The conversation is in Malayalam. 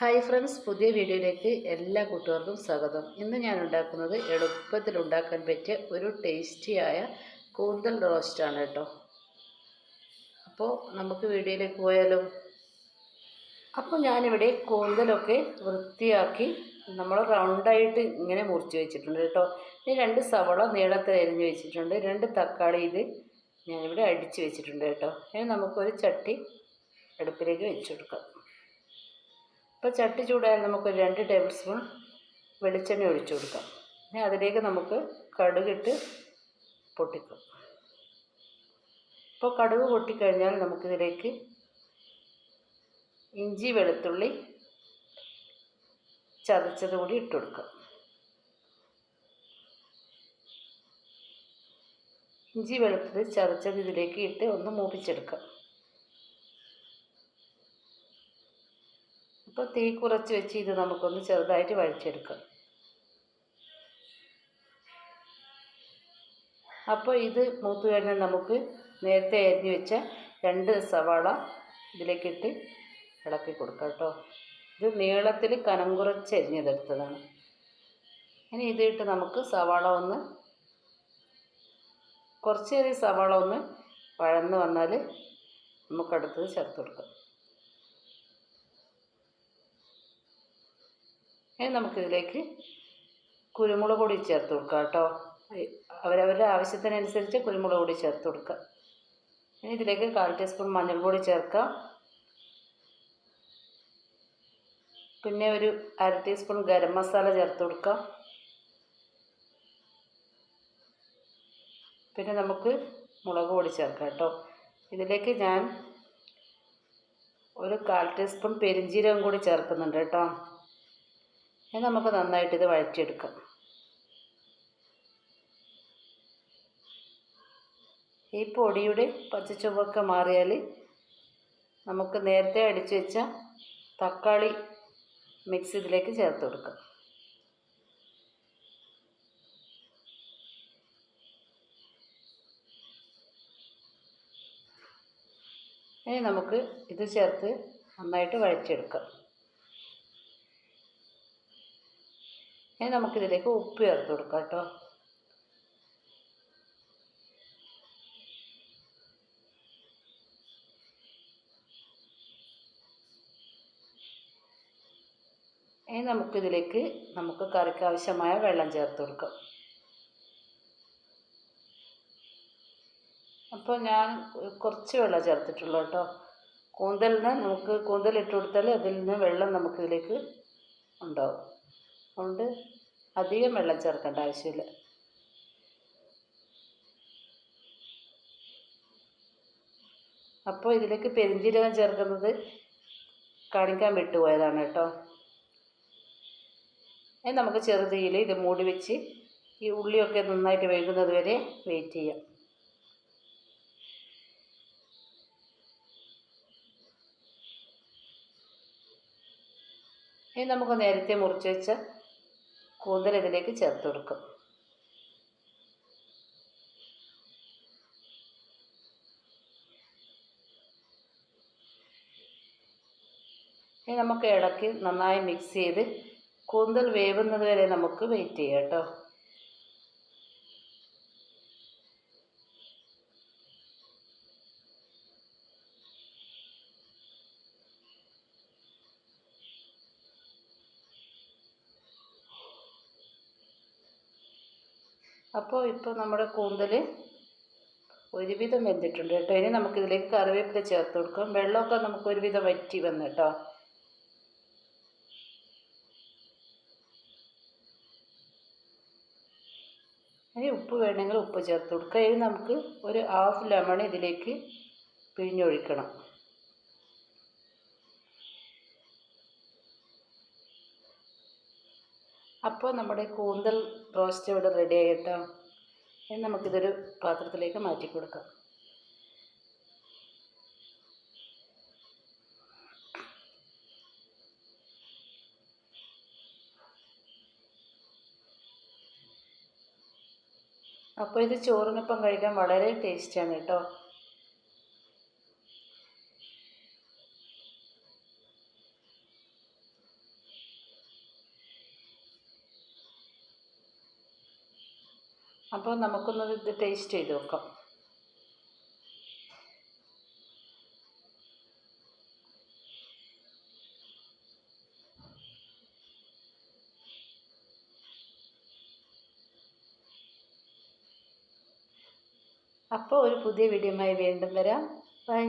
ഹായ് ഫ്രണ്ട്സ് പുതിയ വീഡിയോയിലേക്ക് എല്ലാ കൂട്ടുകാർക്കും സ്വാഗതം. ഇന്ന് ഞാൻ ഉണ്ടാക്കുന്നത് എളുപ്പത്തിൽ ഉണ്ടാക്കാൻ പറ്റിയ ഒരു ടേസ്റ്റിയായ കൂന്തൽ റോസ്റ്റാണ് കേട്ടോ. അപ്പോൾ നമുക്ക് വീഡിയോയിലേക്ക് പോയാലോ? അപ്പോൾ ഞാനിവിടെ കൂന്തലൊക്കെ വൃത്തിയാക്കി നമ്മൾ റൗണ്ടായിട്ട് ഇങ്ങനെ മുറിച്ച് വെച്ചിട്ടുണ്ട് കേട്ടോ. ഇനി രണ്ട് സവള നീളത്തിൽ അരിഞ്ഞ് വെച്ചിട്ടുണ്ട്. രണ്ട് തക്കാളി ഇത് ഞാനിവിടെ അടിച്ച് വെച്ചിട്ടുണ്ട് കേട്ടോ. ഇനി നമുക്കൊരു ചട്ടി അടുപ്പിലേക്ക് വെച്ചു കൊടുക്കാം ഇപ്പോൾ ചട്ടി ചൂടായാൽ നമുക്ക് രണ്ട് ടേബിൾ സ്പൂൺ വെളിച്ചെണ്ണ ഒഴിച്ചു കൊടുക്കാം. പിന്നെ അതിലേക്ക് നമുക്ക് കടുകിട്ട് പൊട്ടിക്കും. ഇപ്പോൾ കടുക് പൊട്ടിക്കഴിഞ്ഞാൽ നമുക്കിതിലേക്ക് ഇഞ്ചി വെളുത്തുള്ളി ചതച്ചത് കൂടി ഇട്ട് കൊടുക്കാം. ഇഞ്ചി വെളുത്തത് ചതച്ചത് ഇതിലേക്ക് ഇട്ട് ഒന്ന് മൂപ്പിച്ചെടുക്കാം. അപ്പോൾ തീ കുറച്ച് വെച്ച് ഇത് നമുക്കൊന്ന് ചെറുതായിട്ട് വഴിച്ചെടുക്കാം അപ്പോൾ ഇത് മൂത്ത് കഴിഞ്ഞാൽ നമുക്ക് നേരത്തെ അരിഞ്ഞു വെച്ച രണ്ട് സവാള ഇതിലേക്കിട്ട് ഇളക്കി കൊടുക്കാം കേട്ടോ. ഇത് നീളത്തിൽ കനം കുറച്ച് അരിഞ്ഞതെടുത്തതാണ്. ഇനി ഇതിട്ട് നമുക്ക് സവാള ഒന്ന് കുറച്ചേറെ സവാള ഒന്ന് വഴന്ന് വന്നാൽ നമുക്കടുത്തത് ചേർത്ത് കൊടുക്കാം. ഇനി നമുക്കിതിലേക്ക് കുരുമുളക് പൊടി ചേർത്ത് കൊടുക്കുക കേട്ടോ. അവരവരുടെ ആവശ്യത്തിനനുസരിച്ച് കുരുമുളക് പൊടി ചേർത്ത് കൊടുക്കുക ഇനി ഇതിലേക്ക് കാൽ ടീസ്പൂൺ മഞ്ഞൾപ്പൊടി ചേർക്കാം. പിന്നെ ഒരു അര ടീസ്പൂൺ ഗരം മസാല ചേർത്ത് കൊടുക്കാം. പിന്നെ നമുക്ക് മുളക് പൊടി ചേർക്കാം കേട്ടോ. ഇതിലേക്ക് ഞാൻ ഒരു കാൽ ടീസ്പൂൺ പെരിഞ്ജീരകം കൂടി ചേർക്കുന്നുണ്ട് കേട്ടോ. ഇനി നമുക്ക് നന്നായിട്ട് ഇത് വഴറ്റിയെടുക്കാം. ഈ പൊടിയുടെ പച്ചച്ചുവൊക്കെ മാറിയാൽ നമുക്ക് നേരത്തെ അടിച്ചു വെച്ച തക്കാളി മിക്സ് ഇതിലേക്ക് ചേർത്ത് കൊടുക്കാം. ഇനി നമുക്ക് ഇത് ചേർത്ത് നന്നായിട്ട് വഴറ്റിയെടുക്കാം. ഇനി നമുക്കിതിലേക്ക് ഉപ്പ് ചേർത്ത് കൊടുക്കാം കേട്ടോ. ഇനി നമുക്കിതിലേക്ക് നമുക്ക് കറിക്ക് ആവശ്യമായ വെള്ളം ചേർത്ത് കൊടുക്കാം. അപ്പോൾ ഞാൻ കുറച്ച് വെള്ളം ചേർത്തിട്ടുള്ളൂ കേട്ടോ. കൂന്തലിന് നമുക്ക് കൂന്തൽ ഇട്ട് കൊടുത്താൽ അതിൽ നിന്ന് വെള്ളം നമുക്കിതിലേക്ക് ഉണ്ടാവും. അതുകൊണ്ട് അധികം വെള്ളം ചേർക്കേണ്ട ആവശ്യമില്ല. അപ്പോൾ ഇതിലേക്ക് പെരിഞ്ജീരകം ചേർക്കുന്നത് കാണിക്കാൻ വിട്ടുപോയതാണ് കേട്ടോ. ഇനി നമുക്ക് ചെറുതീയിൽ ഇത് മൂടി വെച്ച് ഈ ഉള്ളിയൊക്കെ നന്നായിട്ട് വേകുന്നത് വരെ വെയിറ്റ് ചെയ്യാം. ഇനി നമുക്ക് നേരത്തെ മുറിച്ച് വെച്ച കൂന്തൽ ഇതിലേക്ക് ചേർത്ത് കൊടുക്കും. ഇനി നമുക്ക് ഇടയ്ക്ക് നന്നായി മിക്സ് ചെയ്ത് കൂന്തൽ വേവുന്നത് വരെ നമുക്ക് വെയിറ്റ് ചെയ്യാം കേട്ടോ. അപ്പോൾ ഇപ്പോൾ നമ്മുടെ കൂന്തൽ ഒരുവിധം വെന്തിട്ടുണ്ട് കേട്ടോ. ഇനി നമുക്ക് ഇതിലേക്ക് കറിവേപ്പില ചേർത്ത് കൊടുക്കാം. വെള്ളമൊക്കെ നമുക്ക് ഒരുവിധം വറ്റി വന്നു കേട്ടോ. ഇനി ഉപ്പ് വേണമെങ്കിൽ ഉപ്പ് ചേർത്ത് കൊടുക്കുക ഇനി നമുക്ക് ഒരു ഹാഫ് ലെമൺ ഇതിലേക്ക് പിഴിഞ്ഞൊഴിക്കണം. അപ്പോൾ നമ്മുടെ കൂന്തൽ റോസ്റ്റ് ഇവിടെ റെഡി ആയിട്ടോ? ഇനി നമുക്കിതൊരു പാത്രത്തിലേക്ക് മാറ്റി കൊടുക്കാം. അപ്പോൾ ഇത് ചോറിനൊപ്പം കഴിക്കാൻ വളരെ ടേസ്റ്റാണ് കേട്ടോ. അപ്പോൾ നമുക്കൊന്ന് ഇത് ടേസ്റ്റ് ചെയ്ത് നോക്കാം അപ്പോൾ ഒരു പുതിയ വീഡിയോയുമായി വീണ്ടും വരാം. ബൈ